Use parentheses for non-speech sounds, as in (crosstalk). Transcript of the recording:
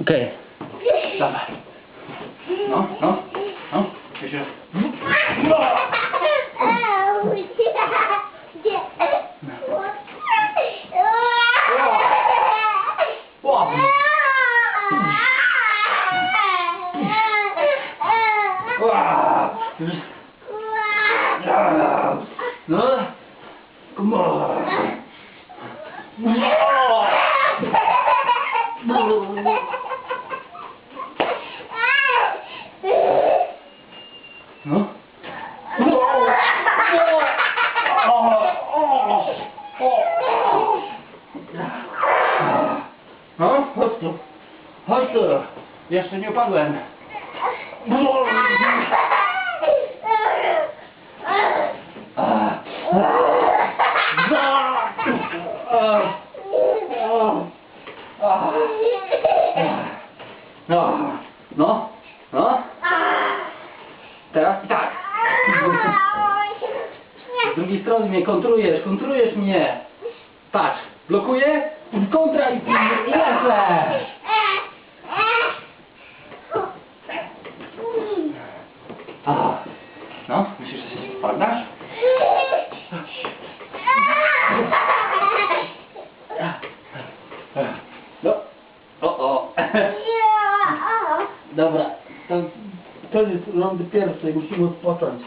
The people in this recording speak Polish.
Okej. Dawaj. No, no, no. Jeszcze raz. Ła. Ła. No. Come on. No. No, chodź tu. Chodź tu. Jeszcze nie upadłem. No, no, no. Teraz i tak. (laughs) Z drugiej strony mnie kontrujesz, kontrujesz mnie. Patrz, blokuję, kontra i lecę. No, myślisz, że się wpadnasz? No, o, o. Dobra, to, tell you around the piano playing, he was spot.